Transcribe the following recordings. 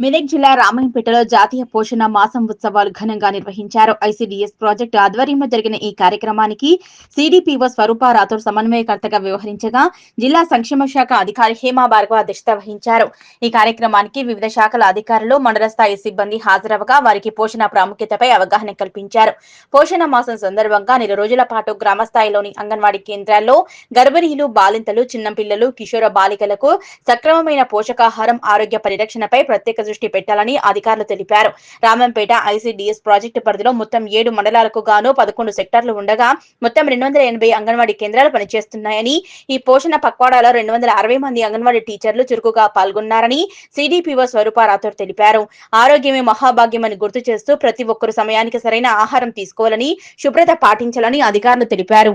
మెదక్ జిల్లా రామాయంపేటలో జాతీయ పోషణ మాసం ఉత్సవాలు ఘనంగా నిర్వహించారు. ఐసీడీఎస్ ప్రాజెక్టు ఆధ్వర్యంలో జరిగిన ఈ కార్యక్రమానికి సిడిపిఓ స్వరూప రాథోడ్ సమన్వయకర్తగా వ్యవహరించగా జిల్లా సంక్షేమ శాఖ అధికారి హేమా భార్గవ అధ్యక్షత వహించారు. ఈ కార్యక్రమానికి వివిధ శాఖల అధికారులు మండల స్థాయి సిబ్బంది హాజరవగా వారికి పోషణ ప్రాముఖ్యతపై అవగాహన కల్పించారు. పోషణ మాసం సందర్భంగా నెల రోజుల పాటు గ్రామ స్థాయిలోని అంగన్వాడీ కేంద్రాల్లో గర్భిణీలు బాలింతలు చిన్నపిల్లలు కిషోర బాలికలకు సక్రమమైన పోషకాహారం ఆరోగ్య పరిరక్షణపై ప్రత్యేక దృష్టి పెట్టాలని అధికారులు తెలిపారు. రామంపేట ఐసీడీఎస్ ప్రాజెక్టు పరిధిలో మొత్తం ఏడు మండలాలకు గాను పదకొండు సెక్టార్లు ఉండగా మొత్తం రెండు వందల ఎనభై అంగన్వాడీ కేంద్రాలు పనిచేస్తున్నాయని ఈ పోషణ పక్వాడాలో రెండు వందల అరవై మంది అంగన్వాడీ టీచర్లు చురుకుగా పాల్గొన్నారని సిడిపిఓ స్వరూప రాథోడ్ తెలిపారు. ఆరోగ్యమే మహాభాగ్యమని గుర్తు చేస్తూ ప్రతి ఒక్కరు సమయానికి సరైన ఆహారం తీసుకోవాలని శుభ్రత పాటించాలని అధికారులు తెలిపారు.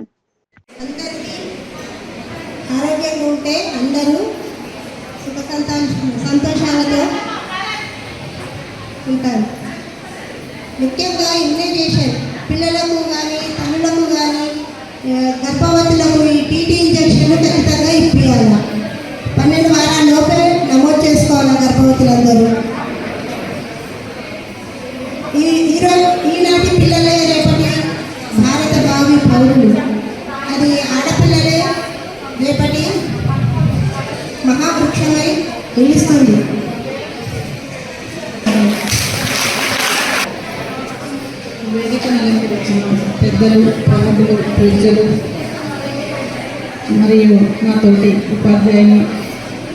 ఆరోగ్యంగా ఉంటే అందరూ సుఖ సంతోషాలతో ఉంటారు. ముఖ్యంగా ఇమ్యునైజేషన్. పిల్లలకు కానీ తల్లులకు కానీ గర్భవతులకు ఈ టీటీ ఇంజక్షన్ ఖచ్చితంగా ఇప్పించాలి పన్నెండు వారాల లోపే నమోదు చేసుకోవాలి గర్భవతులందరూ? పెద్దలు ప్రముఖులు ప్రజలు మరియు నాతోటి ఉపాధ్యాయుని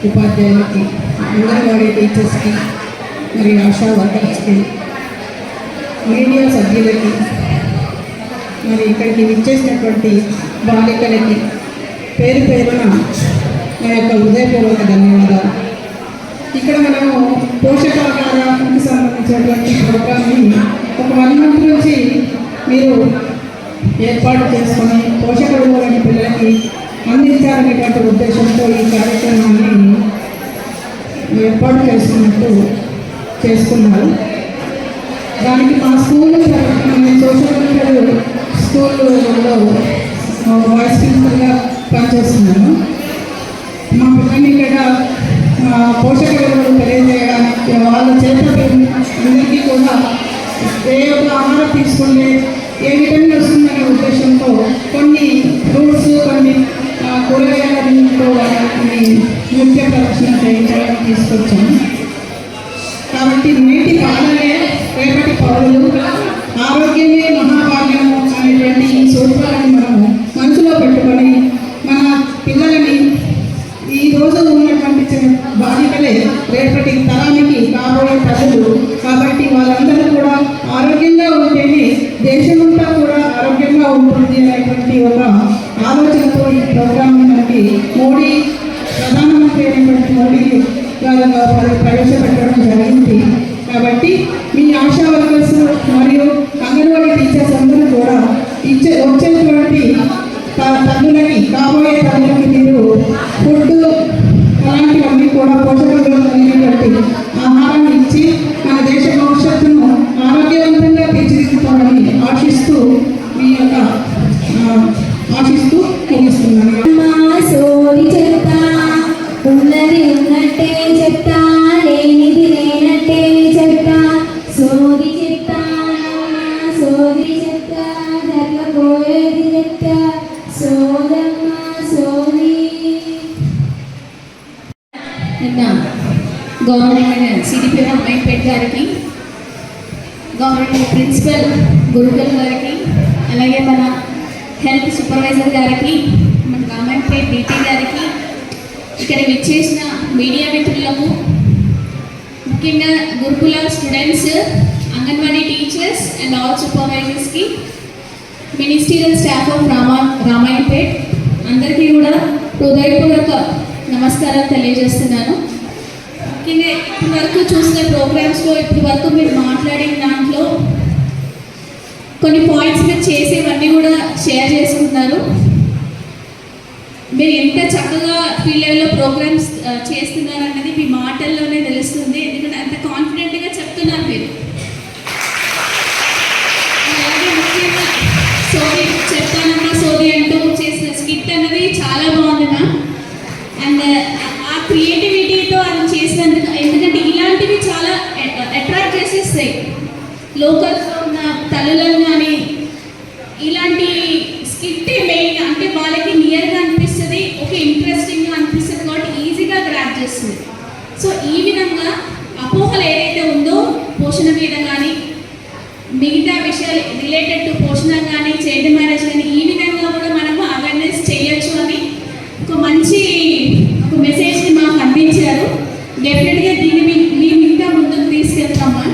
ఉపాధ్యాయులకి అంగన్వాడీ టీచర్స్కి మరియు ఆశా వర్కర్స్కి మీడియా సభ్యులకి మరి ఇక్కడికి విచ్చేసినటువంటి బాలికలకి పేరు పేరున నా యొక్క హృదయపూర్వక ధన్యవాదాలు. ఇక్కడ మనము పోషకాహారానికి సంబంధించినటువంటి ప్రోగ్రామ్ని ఒక వన్ మంత్ నుంచి మీరు ఏర్పాటు చేసుకొని పోషక విలువలని పిల్లలకి అందించాలనేటువంటి ఉద్దేశంతో ఈ కార్యక్రమాన్ని ఏర్పాటు చేసుకున్నట్టు చేసుకున్నారు. దానికి మా స్కూల్ సోషల్ మీడియా స్కూల్లో వాయిస్ ప్రిన్సిపల్గా పనిచేస్తున్నాను. మా పిల్లల్ని ఇక్కడ పోషక విలువలు తెలియజేయడానికి వాళ్ళ చేత అందరికీ కూడా ఏ ఒక్క ఆహారం తీసుకునే ఏ విటమిన్ వస్తుందనే ఉద్దేశంతో కొన్ని ఫ్రూట్స్ కొన్ని ఆ, కూరగాయల దీంతో వాటిని నృత్య ప్రదర్శన చేయించడానికి తీసుకొచ్చాము. కాబట్టి నేటి పాలనే రేపటి పౌరులు ఆరోగ్యమే మహాభాగ్యము ఉపయోగంగా ఉంటుంది అనేటువంటి ఒక ఆలోచనతో ఈ ప్రోగ్రామ్ మనకి మోడీ ప్రధానమంత్రి అయినటువంటి మోడీ గారు ప్రవేశపెట్టడం జరిగింది. కాబట్టి మీ ఆశా వర్కర్స్ మరియు అంగన్వాడీ టీచర్స్ అందరూ కూడా ఇచ్చే వచ్చేటువంటి త- తల్లులకి కాబోయే గవర్నమెంట్ ప్రిన్సిపల్ గురుకుల్ గారికి అలాగే మన హెల్త్ సూపర్వైజర్ గారికి మన రామాయణపేట్ డీటీ గారికి ఇక్కడ విచ్చేసిన మీడియా మిత్రులకు ముఖ్యంగా Gurukula students anganwadi teachers and all సూపర్వైజర్స్కి ministerial staff of Rama Ramayanpet అందరికీ కూడా హృదయపూర్వక నమస్కారాలు తెలియజేస్తున్నాను. ముఖ్యంగా ఇప్పటి వరకు చూసిన ప్రోగ్రామ్స్లో ఇప్పటి వరకు మీరు మాట్లాడిన దాంట్లో కొన్ని పాయింట్స్ మీరు చేసేవన్నీ కూడా షేర్ చేసుకుంటున్నారు. మీరు ఎంత చక్కగా ఫీల్డ్ లెవెల్లో ప్రోగ్రామ్స్ చేస్తున్నారన్నది మీ ఏదైనా విషయాలు రిలేటెడ్ టు పోషణ కానీ చైల్డ్ మ్యారేజ్ కానీ ఈ విధంగా కూడా మనము అవేర్నెస్ చేయొచ్చు అని ఒక మంచి ఒక మెసేజ్ని మాకు అందించారు. డెఫినెట్గా దీన్ని మీ- మేము ఇంకా ముందుకు తీసుకెళ్తామా?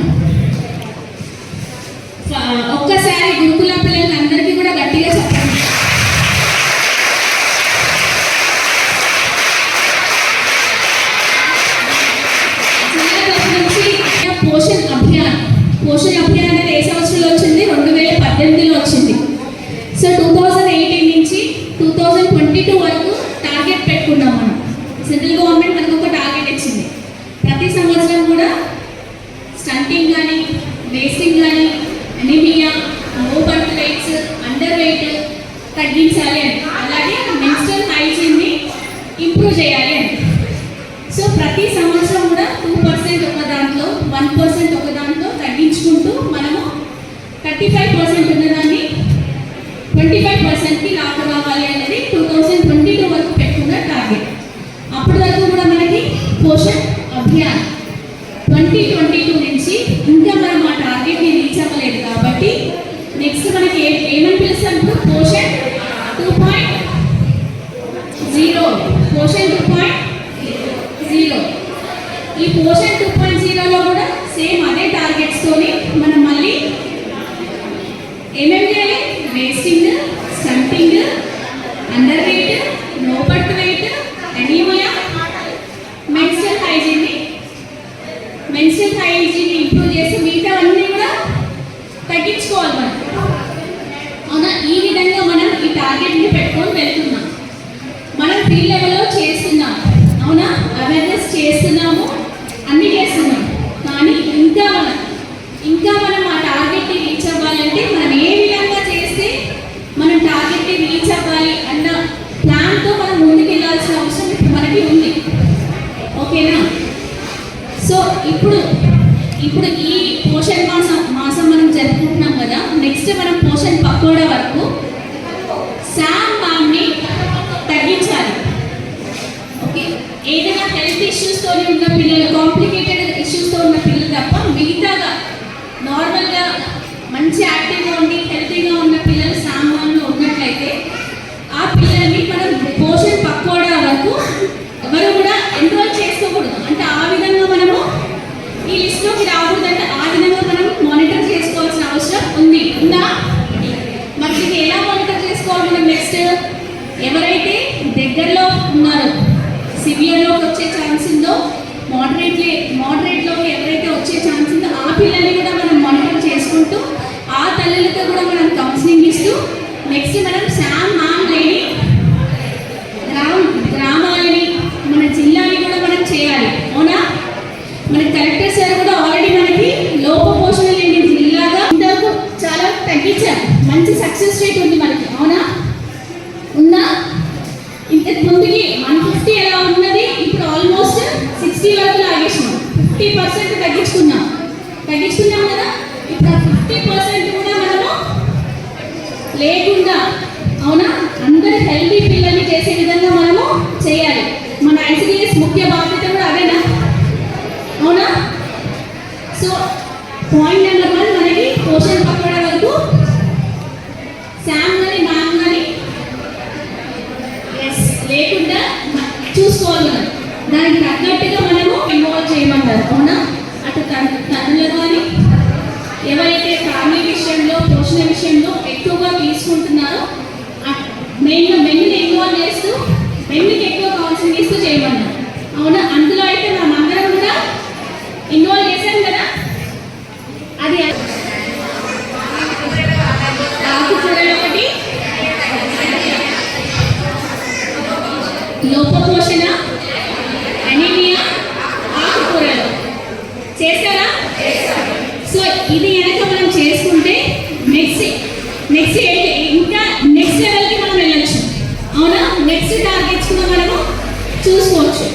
సెంట్రల్ గవర్నమెంట్ మనకు ఒక టార్గెట్ ఇచ్చింది. ప్రతి సంవత్సరం కూడా స్టంటింగ్ కానీ వేస్టింగ్ కానీ anaemia low birth under weight తగ్గించాలి అని. అలాగే మెన్స్ట్రల్ హైజీన్ని ఇంప్రూవ్ చేయాలి అని. సో ప్రతి సంవత్సరం కూడా టూ పర్సెంట్ ఒక దాంట్లో వన్ పర్సెంట్ ఒక దాంట్లో నెక్స్ట్ మనకి ఏ ఏమని పిలుస్తాం ఇప్పుడు? Poshan two point zero. Poshan two point zero. ఈ పోషన్ టూ పాయింట్ జీరోలో కూడా సేమ్ అదే టార్గెట్స్తోని మనం మళ్ళీ ఏమేమి చేయాలి? Wasting stunting under weight low birth weight anaemia menstrual హైజీన్ని menstrual hygiene improve చేసి మిగతా అన్నీ కూడా తగ్గించుకోవాలి మనం. నెక్స్ట్ మనం పోషణ్ పకోడా వరకు శామ్ మామ్ని తగ్గించాలి ఓకే ఏదైనా హెల్త్ ఇష్యూస్తో ఉన్న పిల్లలు కాంప్లికేటెడ్ ఇష్యూస్తో ఉన్న పిల్లలు తప్ప మిగతాగా నార్మల్గా మంచి యాక్టివ్గా ఉండి హెల్తీగా ఉన్న పిల్లలు సామాన్లు ఉన్నట్లయితే ఆ పిల్లల్ని మనం పోషణ్ పకోడా వరకు ఎవరు కూడా ఎన్రోల్ చేసుకోకూడదు అంటే ఆ విధంగా మనము ఈ లిస్ట్లోకి రాకూడదు అంటే ఆ విధంగా మనం మానిటర్ చేసుకోవాల్సిన అవసరం ఉంది ఉందా మరి దీన్ని ఎలా మానిటర్ చేసుకోవాలి మనం నెక్స్ట్ ఎవరైతే దగ్గరలో ఉన్నారో సివియర్లోకి వచ్చే ఛాన్స్ ఉందో మోడరేట్లీ మోడరేట్లోకి ఎవరైతే వచ్చే ఛాన్స్ ఉందో ఆ పిల్లల్ని కూడా మనం మానిటర్ చేసుకుంటూ ఆ తల్లులతో కూడా మనం కౌన్సిలింగ్ ఇస్తూ నెక్స్ట్ మనం శామ్ మామ్ లేని గ్రామ గ్రామాలని మన జిల్లాని కూడా మనం చేయాలి అవునా? మన కలెక్టర్ సార్ కూడా ఆల్రెడీ మనకి లోపపోషణ లేని జిల్లాగా ఇంతవరకు చాలా తగ్గించారు. మంచి సక్సెస్ రేట్ ఉంది మనకి అవునా ఉందా ఇంతకు ముందుకి వన్ ఫిఫ్టీ ఎలా ఉన్నది? ఇప్పుడు ఆల్మోస్ట్ సిక్స్టీ వరకు లాగేసినాం. Fifty percent తగ్గించుకున్నాం. తగ్గించుకున్నాం కదా? ఇప్పుడు ఆ ఫిఫ్టీ పర్సెంట్ కూడా మనము లేకుండా అవునా? చూసుకోవాలి. దానికి తగ్గట్టుగా మనము ఇన్వాల్వ్ చేయమన్నారు అవునా? అటు తన తల్లులు కానీ ఎవరైతే ఫ్యామిలీ విషయంలో పోషణ విషయంలో ఎక్కువగా తీసుకుంటున్నారో మెయిన్గా మెన్నుని ఇన్వాల్వ్ చేస్తూ మెన్నుకి ఎక్కువ కౌన్సిలింగ్ తీసుకు చేయమన్నారు సో ఇది కనుక మనం చేసుకుంటే నెక్స్ట్ నెక్స్ట్ ఇంకా నెక్స్ట్ లెవెల్కి మనం వెళ్ళచ్చు. అవునా? నెక్స్ట్ టార్గెట్స్ కూడా మనము చూసుకోవచ్చు.